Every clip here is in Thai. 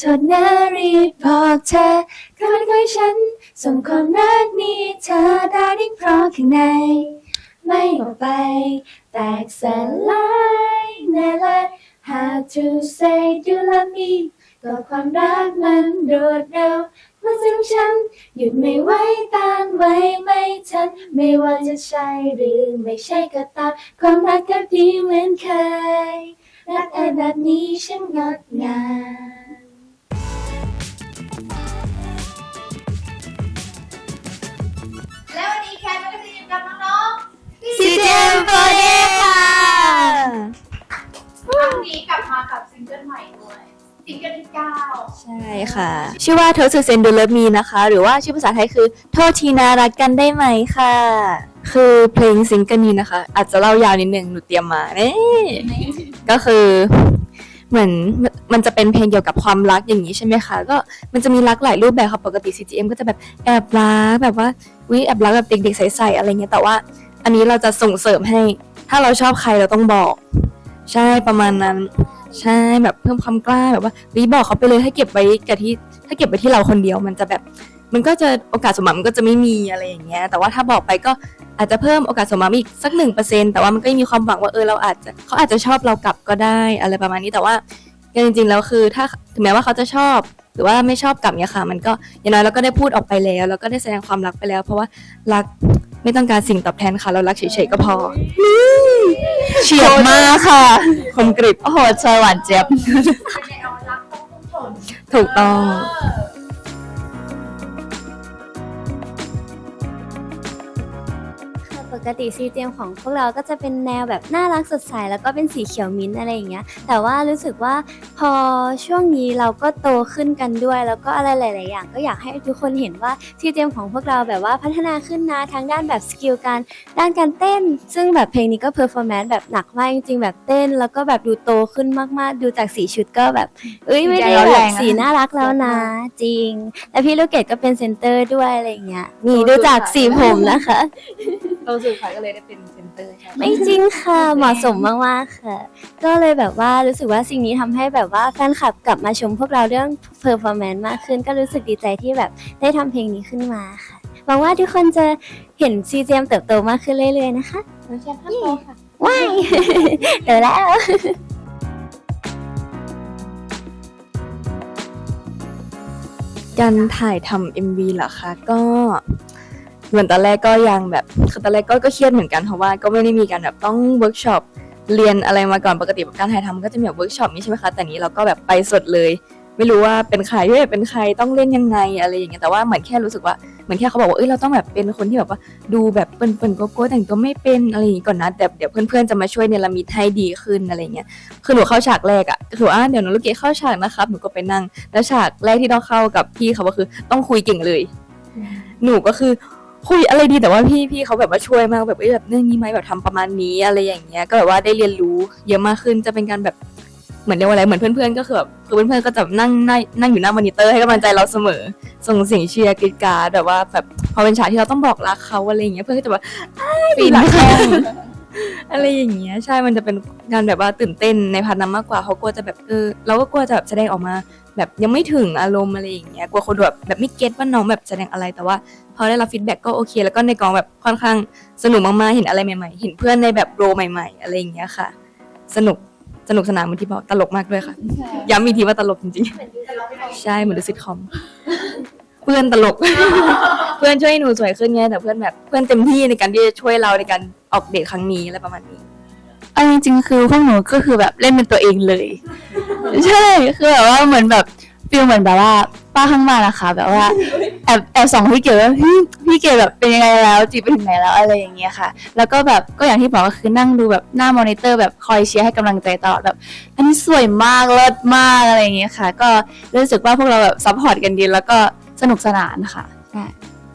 โทษนะรีบบอกเธอค่อยๆฉันส่งความรักนี้เธอได้ดิ้งเพราะข้างใน ไม่บอกไป แตกสลายแน่เลย How to say you love me ก็ความรักมันรวดเร็วมื่อซึ่งฉัน หยุดไม่ไหวต้านไว้ไม่ทัน ไม่ว่าจะใช่หรือไม่ใช่ก็ตาม ความรักก็ดีเหมือนเคย รักแอบแบบนี้ฉันงดงาม ซิงเกิลที่เก้าใช่ค่ะ ชื่อว่าเธอสุเซนดูเลมีนะคะ หรือว่าชื่อภาษาไทยคือโทษทีนารักกันได้ไหมค่ะ คือเพลงซิงเกิลนี้นะคะ อาจจะเล่ายาวนิดนึงหนูเตรียมมาเนี่ก็คือเหมือนมันมันจะเป็นเพลงเกี่ยวกับความรักอย่างนี้ใช่ไหมคะ ก็มันจะมีรักหลายรูปแบบค่ะปกติ CGM ก็จะแบบแอบรักแบบว่าวิแอบรักแบบเด็กๆใสๆอะไรเงี้ยแต่ว่า อันนี้เราจะส่งเสริมให้ ถ้าเราชอบใครเราต้องบอก ใช่ประมาณนั้น ใช่แบบเพิ่มความกล้าแบบว่าวิบอกเขาไปเลยให้เก็บไว้กับที่ถ้าเก็บไว้ที่เราคนเดียวมันจะแบบมันก็จะโอกาสสมหวังมันก็จะไม่มีอะไรอย่างเงี้ย แต่ว่าถ้าบอกไปก็อาจจะเพิ่มโอกาสสมหวังอีกสักหนึ่งเปอร์เซ็นแต่ว่ามันก็ยังมีความหวังว่าเออเราอาจจะเขาอาจจะชอบเรากลับก็ได้อะไรประมาณนี้แต่ว่าจริงๆแล้วคือถ้าถึงแม้ว่าเขาจะชอบหรือว่าไม่ชอบกลับเนี่ยค่ะ มันก็อย่างน้อยเราก็ได้พูดออกไปแล้ว แล้วก็ได้แสดงความรักไปแล้ว เพราะว่ารัก ไม่ต้องการสิ่งตอบแทนค่ะ เรารักเฉยๆก็พอเฉียบมากค่ะ คมกริบโอ้โหชอยหวานเจี๊ยบเป็นแนวรักต้องพุ่งชนถูกต้อง กติซีเจมของพวกเราก็จะเป็นแนวแบบน่ารักสดใสแล้วก็เป็นสีเขียวมิ้นท์อะไรอย่างเงี้ย แต่ว่ารู้สึกว่าพอช่วงนี้เราก็โตขึ้นกันด้วย แล้วก็อะไรหลาย ๆ อย่าง ก็อยากให้ทุกคนเห็นว่าซีเจมของพวกเราแบบว่าพัฒนาขึ้นนะทั้งด้านแบบสกิลการด้านการเต้น ซึ่งแบบเพลงนี้ก็เพอร์ฟอร์แมนซ์แบบหนักมากจริง ๆ แบบเต้น แล้วก็แบบดูโตขึ้นมาก ๆ ดูจากสีชุดก็แบบเอ้ยไม่ได้ใจร้อนแบแรบงนะสีน่ารักแล้วนะ จริง แล้วพี่ลูกเกดก็เป็นเซนเตอร์ด้วยอะไรอย่างเงี้ยนี่ดูจากสีผมนะคะ เราสื่อขายก็เลยได้เป็นเซนเตอร์ใช่ไม่จริงค่ะเหมาะสมมากๆค่ะ ก็เลยแบบว่ารู้สึกว่าสิ่งนี้ทำให้แบบว่าแฟนคลับกลับมาชมพวกเราเรื่องเพอร์ฟอร์แมนซ์มากขึ้น ก็รู้สึกดีใจที่แบบได้ทำเพลงนี้ขึ้นมาค่ะหวังว่าทุกคนจะเห็นซีเจมเติบโตมากขึ้นเรื่อยๆนะคะเราแชร์ภาพโตค่ะ ว้าย เดี๋ยวแล้ว การถ่ายทำ MV เหรอคะ ก็ เหมือนตอนแรกก็ยังแบบคือตอนแรกก็ก็เครียดเหมือนกันเพราะว่าก็ไม่ได้มีการแบบต้องเวิร์กช็อปเรียนอะไรมาก่อนปกติการถ่ายทำก็จะมีแบบเวิร์กช็อปนี่ใช่ไหมคะแต่นี้เราก็แบบไปสดเลย ไม่รู้ว่าเป็นใครด้วยเป็นใครต้องเล่นยังไงอะไรอย่างเงี้ยแต่ว่าเหมือนแค่รู้สึกว่าเหมือนแค่เขาบอกว่าเอ้ยเราต้องแบบเป็นคนที่แบบว่าดูแบบเปิ่นๆโก้ๆแต่งตัวไม่เป็นอะไรอย่างงี้ก่อนนะแต่เดี๋ยวเพื่อนๆจะมาช่วยเนรมิตให้ดีขึ้นอะไรเงี้ยคือหนูเข้าฉากแรกอะคือว่าเดี๋ยวน้องลูกเกดเข้าฉากนะครับหนูก็ไปนั่งแล้วฉากแรกที่ต้องเข้ากับพี่เขาก็คือต้องคุยเก่งเลย หนูก็คือ คุยอะไรดีแต่ว่าพี่พี่เขาแบบว่าช่วยมากแบบเอ้ยแบบเรื่องนี้ไหมแบบทำประมาณนี้อะไรอย่างเงี้ย ก็แบบว่าได้เรียนรู้เยอะมากขึ้นจะเป็นการแบบเหมือนเรียกว่าอะไรเหมือนเพื่อนๆก็คือแบบคือเพื่อนๆก็จะนั่งนั่งนั่งอยู่หน้ามอนิเตอร์ให้กำลังใจเราเสมอ ส่งเสียงเชียร์กรีดกราร์ดแบบว่าแบบพอเป็นฉากที่เราต้องบอกรักเขาอะไรอย่างเงี้ยเพื่อนก็จะแบบอ้ายปีนแข้ง อะไรอย่างเงี้ยใช่มันจะเป็นการแบบว่าตื่นเต้นในพาร์ทนั้นมากกว่าเขากลัวจะแบบเออเราก็กลัวจะแบบแสดงออกมา แบบยังไม่ถึงอารมณ์อะไรอย่างเงี้ยกลัวคนดูแบบแบบไม่เก็ตว่าน้องแบบแสดงอะไรแต่ว่าพอได้รับฟีดแบ็กก็โอเค แล้วก็ในกองแบบค่อนข้างสนุกมากๆเห็นอะไรใหม่ๆ เห็นเพื่อนในแบบโรใหม่ ๆ อะไรอย่างเงี้ยค่ะ สนุกสนุกสนานเหมือนที่บอกตลกมากด้วยค่ะย้ำอีกทีว่าตลกจริงๆ ใช่เหมือนดูซิทคอมเพื่อนตลก เพื่อนช่วยให้หนูสวยขึ้นไงแต่เพื่อนแบบเพื่อนเต็มที่ในการที่จะช่วยเราในการ ออกเดทครั้งนี้อะไรประมาณนี้เอาจริงๆคือพวกหนูก็คือแบบเล่นเป็นตัวเองเลย ใช่คือแบบว่าเหมือนแบบฟีลเหมือนแบบว่าป้าข้างบ้านนะคะแบบว่าแอบแอบส่องพี่เก๋ว่าเฮ้ยพี่เก๋แบบเป็นยังไงแล้วจีบไปถึงไหนแล้วอะไรอย่างเงี้ยค่ะ แล้วก็แบบก็อย่างที่บอกก็คือนั่งดูแบบหน้ามอนิเตอร์แบบคอยเชียร์ให้กำลังใจตลอดแบบ อันนี้สวยมากเลิศมากอะไรอย่างเงี้ยค่ะ ก็รู้สึกว่าพวกเราแบบซัพพอร์ตกันดีแล้วก็สนุกสนานค่ะใช่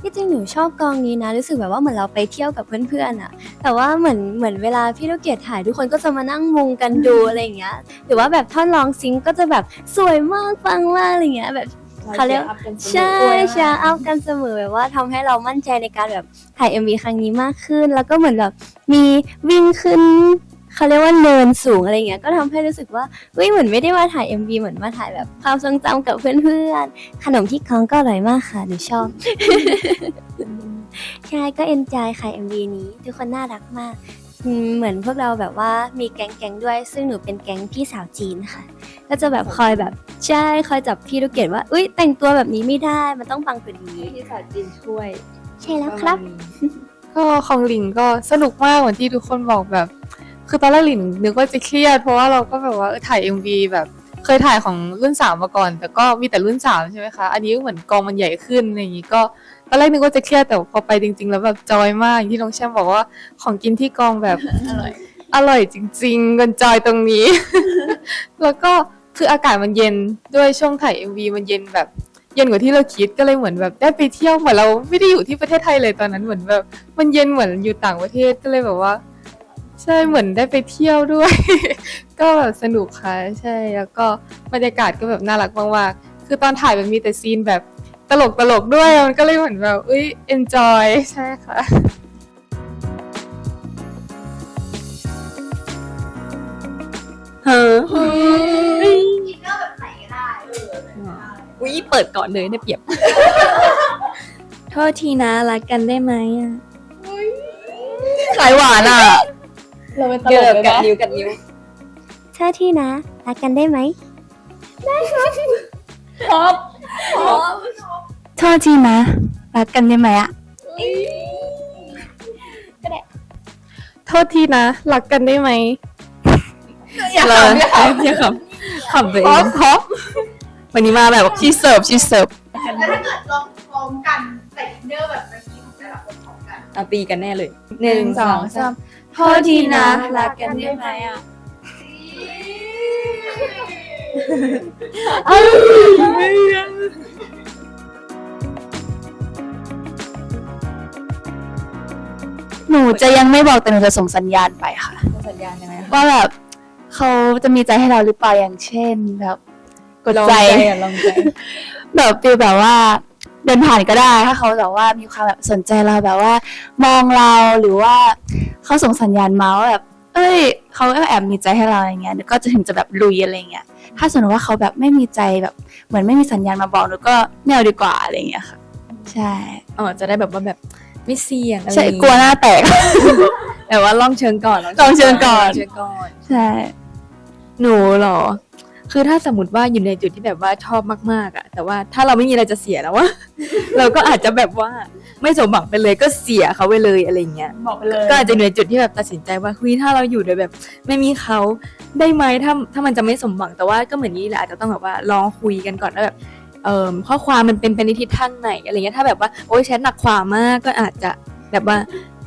ที่จริงหนูชอบกองนี้นะรู้สึกแบบว่าเหมือนเราไปเที่ยวกับเพื่อนๆอะแต่ว่าเหมือนเหมือนเวลาพี่ลูกเกดถ่ายทุกคนก็จะมานั่งมุงกันดูอะไรอย่างเงี้ยหรือว่าแบบท่อนร้องซิงค์ก็จะแบบสวยมากฟังมากอะไรเงี้ยแบบ เขาเรียก ใช่ใช่อัพกันเสมอแบบว่าทำให้เรามั่นใจในการแบบถ่าย MV ครั้งนี้มากขึ้น แล้วก็เหมือนแบบมีวิ่งขึ้น เขาเรียกว่าเนินสูงอะไรเงี้ย ก็ทำให้รู้สึกว่าเฮ้ยเหมือนไม่ได้มาถ่าย MV เหมือนมาถ่ายแบบความทรงจำกับเพื่อนๆ ขนมที่คล้องก็อร่อยมากค่ะหนูชอบ ใช่ก็เอนจอยค่ะ MV นี้ ทุกคนน่ารักมากอืมเหมือนพวกเราแบบว่ามีแก๊งๆด้วย ซึ่งหนูเป็นแก๊งพี่สาวจีนค่ะ ก็จะแบบคอยแบบใช่คอยจับพี่ลูกเกดว่าอุ้ยแต่งตัวแบบนี้ไม่ได้มันต้องปังกว่านี้ที่สาวจีนช่วย ใช่แล้วครับ ก็ของหลิงก็สนุกมากเหมือนที่ทุกคนบอกแบบ คือตอนแรกหลิงนึกว่าจะเครียด เพราะว่าเราก็แบบว่าเออถ่าย MV แบบเคยถ่ายของรุ่นสามมาก่อน แต่ก็มีแต่รุ่นสามใช่ไหมคะอันนี้ก็เหมือนกองมันใหญ่ขึ้นอะไรอย่างนี้ก็ตอนแรกนึกว่าจะเครียดแต่พอไปจริง ๆ แล้วแบบจอยมากอย่างที่น้องแชมป์บอกว่าของกินที่กองแบบอร่อยอร่อยจริงๆกันจอยตรงนี้ แล้วก็คืออากาศมันเย็นด้วยช่วงถ่าย MV มันเย็นแบบเย็นกว่าที่เราคิดก็เลยเหมือนแบบได้ไปเที่ยวเหมือนเราไม่ได้อยู่ที่ประเทศไทยเลยตอนนั้นเหมือนแบบ มันเย็นเหมือนอยู่ต่างประเทศก็เลยแบบว่า ใช่เหมือนได้ไปเที่ยวด้วย ก็แบบสนุกค่ะใช่แล้วก็บรรยากาศก็แบบน่ารักมากๆคือตอนถ่ายมันมีแต่ซีนแบบตลกตลกๆด้วยมันก็เลยเหมือนแบบอุ้ย enjoy ใช่ค่ะเฮ้ออินเนอร์แบบไหนก็ได้เออแบบไหนก็ได้อุ้ยเปิดก่อนเลยเนี่ยเปรียบ โทษทีนะรักกันได้ไหมอะ ขายหวานอะ เราเป็นตลกเลยกัดนิ้วกัดนิ้วเท่าที่นะรักกันได้ไหมโทษทีนะรักกันได้ไหมอะโทษทีนะรักกันได้ไหมอย่าขำอย่าขำอย่าขำขำตัวเองเพราะวันนี้มาแบบชีเสิร์ฟชีเสิร์ฟแล้วถ้าเกิดลองพร้อมกันแต่อินเนอร์แบบเมื่อกี้ของแต่ละคนพร้อมกันเอาตีกันแน่เลยหนึ่งสองสาม โทษทีนะรักกันได้ไหมอะหนูจะยังไม่บอกแต่หนูจะส่งสัญญาณไปค่ะ สัญญาณยังไงคะว่าแบบเขาจะมีใจให้เราหรือเปล่าอย่างเช่นแบบกดลองใจ ใจอะลองใจ แบบฟีลแบบว่าเดินผ่านก็ได้ถ้าเขาแบบว่ามีความแบบสนใจเราแบบว่า มองเราหรือว่า เขาส่งสัญญาณมาว่าแบบเอ้ยเขาแอบมีใจให้เราอย่างเงี้ยหนูก็จะถึงจะแบบลุยอะไรเงี้ยถ้าสมมติว่าเขาแบบไม่มีใจแบบเหมือนไม่มีสัญญาณมาบอกหนูก็ไม่เอาดีกว่าอะไรเงี้ยค่ะ ใช่อ๋อจะได้แบบว่าแบบไม่เสี่ยงอะไรใช่อย่างงี้กลัวหน้าแตก แต่ว่าลองเชิงก่อนลองเชิงก่อนลงเชิงก่อนใช่ หนูเหรอ คือถ้าสมมติว่าอยู่ในจุดที่แบบว่าชอบมากๆอะแต่ว่าถ้าเราไม่มีอะไรจะเสียแล้วว่าเราก็อาจจะแบบว่าไม่สมหวังไปเลยก็เสียเขาไปเลยอะไรเงี้ยบอกไปเลยก็อาจจะอยู่ในจุดที่แบบตัดสินใจว่าเฮ้ยถ้าเราอยู่โดยแบบ ไม่มีเขาได้ไหมถ้าถ้ามันจะไม่สมหวังแต่ว่าก็เหมือนนี้แหละอาจจะต้องแบบว่าลองคุยกันก่อนว่าแบบเอ่อข้อความมันเป็นไปในทิศทางไหนอะไรเงี้ยถ้าแบบว่าโอ๊ยแชทหนักความมากก็อาจจะแบบว่า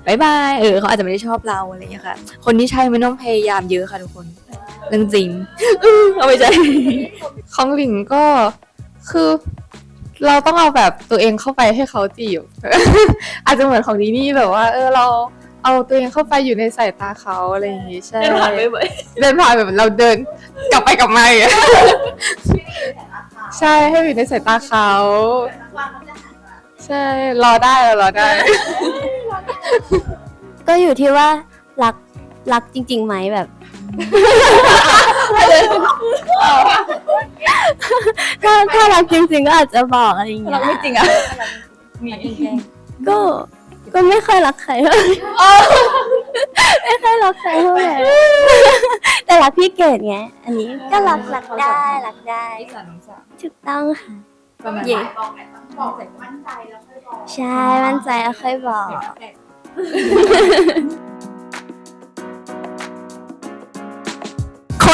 บายบายเออเขาอาจจะไม่ได้ชอบเราอะไรเงี้ยค่ะ คนที่ใช่ไม่ต้องพยายามเยอะค่ะทุกคน เรื่องจริงเอาไปใจของหลิงก็คือเราต้องเอาแบบตัวเองเข้าไปให้เขาจีบ อาจจะเหมือนของดีนี่แบบว่า เออเราเอาตัวเองเข้าไปอยู่ในสายตาเขาอะไรอย่างงี้ใช่เดินผ่านบ่อยเดินผ่านแบบเราเดินกลับไปกลับมาอย่างเงี้ยไม่ได้อยู่แต่ละครใช่ให้อยู่ในสายตาเขาเดี๋ยวสักวันเขาจะหันมาใช่รอได้รอได้ ก็อยู่ที่ว่ารักรักจริงๆไหมแบบ ถ้าถ้ารักจริงๆก็อาจจะบอกอะไรอย่างเงี้เรายไม่จริงอะมีก็ ก็ไม่ค่อยรักใครเท่าไหร่ไม่ค่อยรักใครเท่าไหร่แต่รักพี่เกดไง อันนี้ก็รักรักได้รักได้สามสามถูกต้องค่ะ ประมาณเย่ บอกไหนต้องบอกแบบมั่นใจแล้วค่อยบอกใช่ มั่นใจแล้วค่อยบอกโค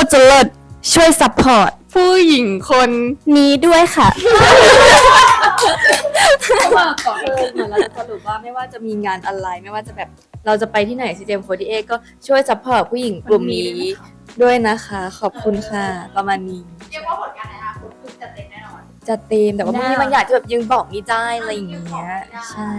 ตรจะเลิศช่วยซัพพอร์ตผู้หญิงคนนี้ด้วยค่ะว่าก่อนเออเหมือนเราจะสรุปว่าไม่ว่าจะมีงานอะไรไม่ว่าจะแบบเราจะไปที่ไหน CGM48 ก็ช่วยซัพพอร์ตผู้หญิงกลุ่มนี้ด้วยนะคะ ขอบคุณค่ะ ประมาณนี้ เรียกว่าผลงานในอนาคตคือจะเต็มแน่นอนจะเต็มแต่ว่าบางทีแน่บางอย่างที่แบบยังบอกไม่ได้อะไรอย่างเงี้ย ใช่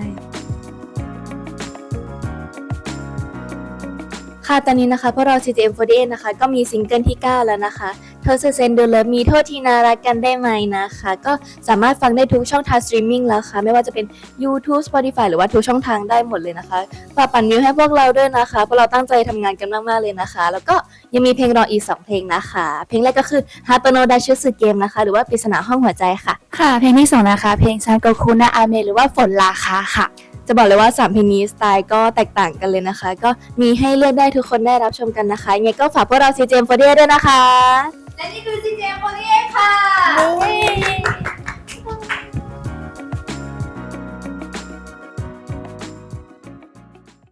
ค่ะตอนนี้นะคะพวกเรา CGM48 นะคะ ก็มีซิงเกิลที่ 9 แล้วนะคะ เธอเซนดูเลมีโทษทีนารักกันได้ไหมนะคะ ก็สามารถฟังได้ทุกช่องทางสตรีมมิ่งแล้วค่ะ ไม่ว่าจะเป็น YouTube Spotify หรือว่าทุกช่องทางได้หมดเลยนะคะฝากปั่นวิวให้พวกเราด้วยนะคะพราะเราตั้งใจทำงานกันมาก ๆ เลยนะคะ แล้วก็ยังมีเพลงรออีก 2 เพลงนะคะ เพลงแรกก็คือฮาโตโนดาชิสึเกมนะคะ หรือว่าปริศนาห้องหัวใจค่ะ ค่ะ เพลงที่สองนะคะ เพลงซันโกคุนะอาเมหรือว่าฝนราคาค่ะ จะบอกเลยว่า3เพลงนี้สไตล์ก็แตกต่างกันเลยนะคะ ก็มีให้เลือกได้ทุกคนได้รับชมกันนะคะยังไงก็ฝากพวกเราซีเจมโฟเดียด้วยนะคะ และนี่คือซีเจมโปรเอค่ะ